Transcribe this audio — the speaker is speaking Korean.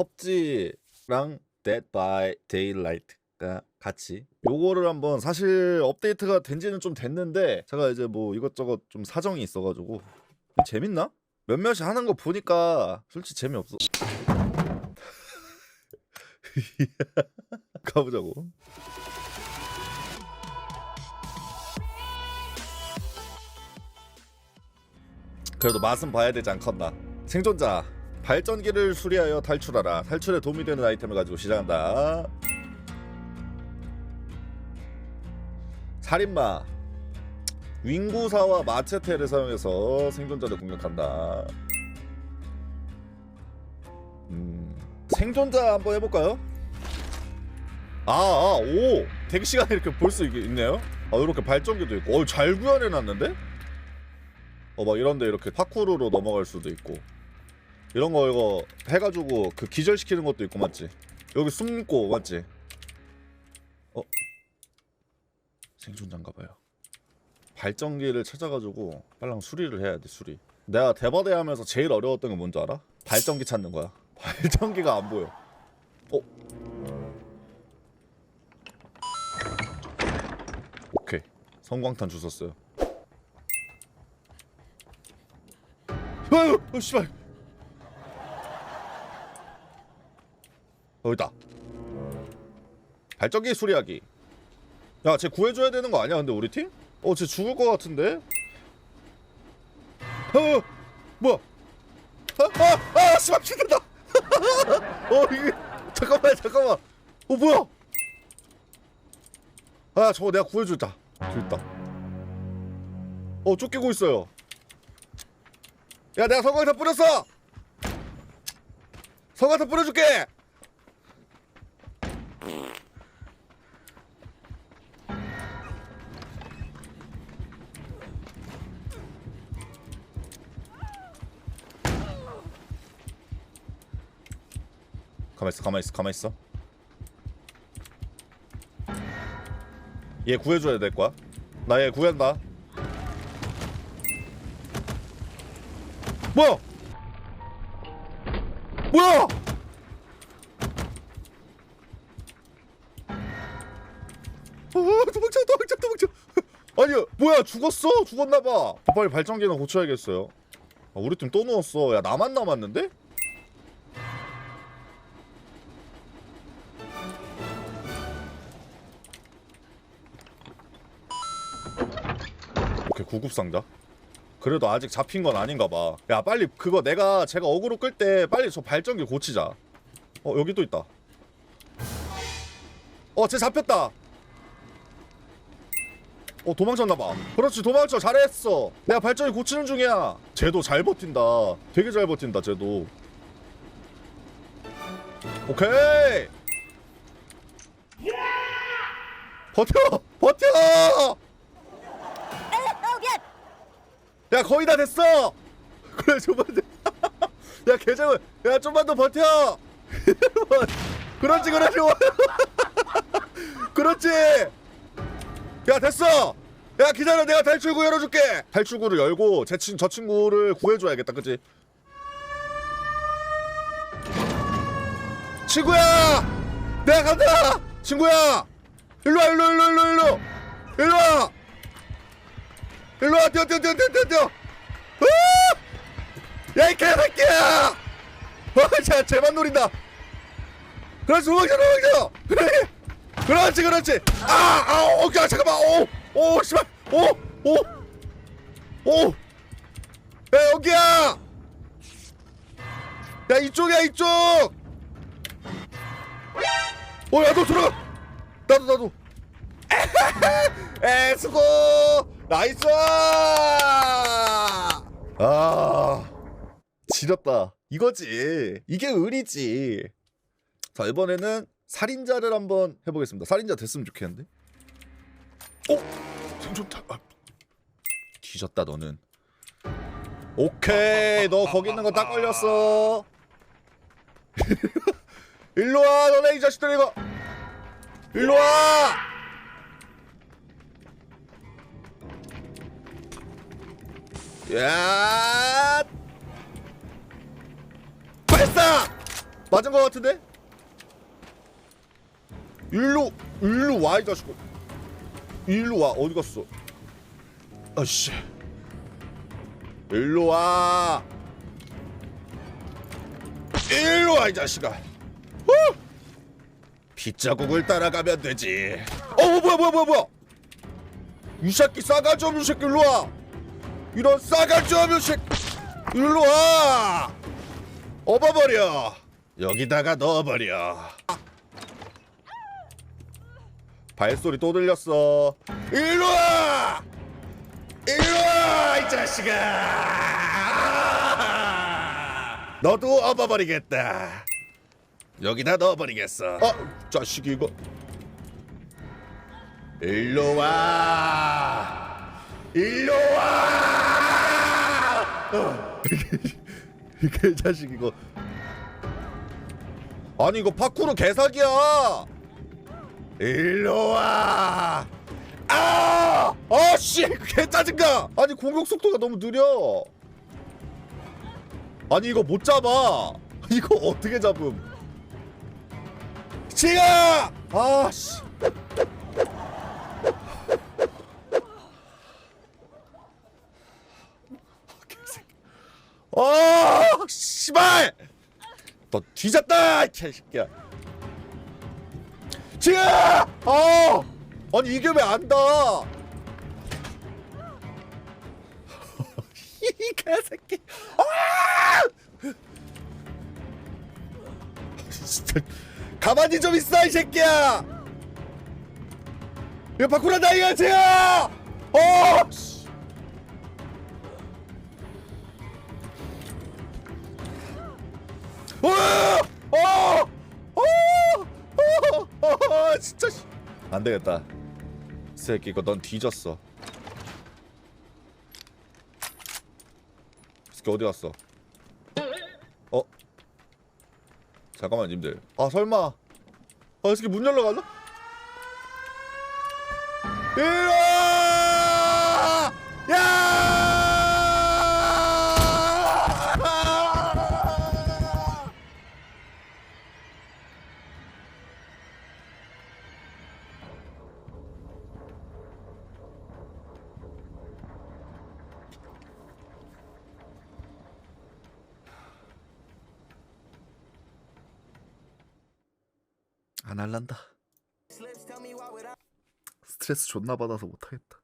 펍지랑 Dead by Daylight가 같이 요거를 한번 사실 업데이트가 된지는 좀 됐는데 제가 이제 뭐 이것저것 좀 사정이 있어가지고 재밌나? 몇몇이 하는 거 보니까 솔직히 재미없어. 가보자고. 그래도 맛은 봐야 되지 않겠나. 생존자 발전기를 수리하여 탈출하라. 탈출에 도움이 되는 아이템을 가지고 시작한다. 살인마 윙구사와 마체테를 사용해서 생존자를 공격한다. 음, 생존자 한번 해볼까요? 아, 아, 오 대기 시간에 이렇게 볼 수 있네요. 아, 이렇게 발전기도 있고, 어, 잘 구현해놨는데? 어, 막 이런데 이렇게 파쿠르로 넘어갈 수도 있고, 이런 거 이거 해가지고 그 기절시키는 것도 있고 맞지? 여기 숨고 맞지? 어, 생존자인가 봐요. 발전기를 찾아가지고 빨랑 수리를 해야 돼 수리. 내가 대바대 하면서 제일 어려웠던 게 뭔지 알아? 발전기 찾는 거야. 발전기가 안 보여. 어? 오케이. 성광탄 주웠어요. 아유, 어, 씨발. 어, 있다. 발전기 수리하기. 야, 쟤 구해줘야 되는 거 아니야? 근데 우리 팀? 어, 쟤 죽을 것 같은데? 어, 뭐야? 아, 아, 아, 씨발 죽는다. 어, 이게 잠깐만, 잠깐만. 어, 뭐야? 아, 저거 내가. 저기 있다. 어, 쫓기고 있어요. 야, 내가 성광탄 뿌렸어. 성광탄 뿌려줄게. 가만 있어, 가만 있어, 가만 있어. 얘 구해줘야 될 거야. 나 얘 구한다. 뭐야? 뭐야? 어, 도망쳐, 도망쳐, 도망쳐. 아니, 뭐야? 죽었어? 죽었나봐. 빨리 발전기나 고쳐야겠어요. 아, 우리 팀 또 누웠어. 야, 나만 남았는데? 오케이 구급 상자. 그래도 아직 잡힌 건 아닌가 봐. 야 빨리 그거 내가 제가 어그로 끌 때 빨리 저 발전기 고치자. 어 여기 또 있다. 어쟤 잡혔다. 어 도망쳤나 봐. 그렇지 도망쳐 잘했어. 내가 발전기 고치는 중이야. 쟤도 잘 버틴다. 되게 잘 버틴다 쟤도. 오케이. 버텨 버텨. 야 거의 다 됐어. 그래 좀만 더. 야 계정을 야 좀만 더 버텨. 그렇지 그렇지. 그렇지. 야 됐어. 야 기다려 내가 탈출구 열어줄게. 탈출구를 열고 제 친, 저 친구를 구해줘야겠다 그치? 친구야. 내가 간다. 친구야. 일로 와 일로 일로 일로 일로 일로 와. 일로 와 뛰어 뛰어 뛰어 뛰어! 뛰어 뛰어 야이 개새끼야! 와자 제만 노린다. 그렇지 도망쳐 도망쳐 그래 그렇지 그렇지. 아아 오케이 잠깐만. 오오 씨발. 오오오 야 여기야. 야 이쪽이야 이쪽. 어야너 들어가. 나도 나도. 에 수고 나이스! 아 지렸다. 이거지. 이게 의리지. 자 이번에는 살인자를 한번 해보겠습니다. 살인자 됐으면 좋겠는데? 어? 생존자 아. 뒤졌다 너는. 오케이. 너 거기 있는 거 딱 걸렸어. 일로 와 너네 이 자식들 이거. 일로 와 야! 발사! 맞은 거 같은데? 일로 일로 와이 자식아. 일로 와. 어디 갔어? 아씨. 일로 와. 일로 와이 자식아. 후! 빗자국을 따라가면 되지. 어 뭐야 뭐야 뭐야 뭐야? 이 새끼 싸가지 없는 새끼 일로 와 이런 싸가지 없는 새끼 일로 와! 업어버려. 여기다가 넣어버려. 발소리 또 들렸어. 일로 와! 일로 와이 자식아! 너도 업어버리겠다. 여기다 넣어버리겠어. 어 자식이 이거. 일로 와! 일로 와 어. 이게 자식 이거. 아니 이거 파쿠르 개사기야. 일로 와. 아! 아씨! 개 짜증나. 아니 공격 속도가 너무 느려. 아니 이거 못 잡아. 이거 어떻게 잡음? 지가! 아 씨 아 씨발! 너 뒤졌다 이 개새끼야. 지금! 아 아니 이게 왜 안다? 이 개새끼. 아! 진짜 가만히 좀 있어 이 새끼야. 이거 바꾸란다 이거지야 어 어! 어! 어! 어! 어! 진짜 씨. 안 되겠다. 이 새끼 이거 넌 뒤졌어. 이 새끼 어디 갔어? 어? 잠깐만 님들. 아 설마. 아, 이 새끼 문 열러 갔나? 이리 안 할란다. 스트레스 존나 받아서 못하겠다.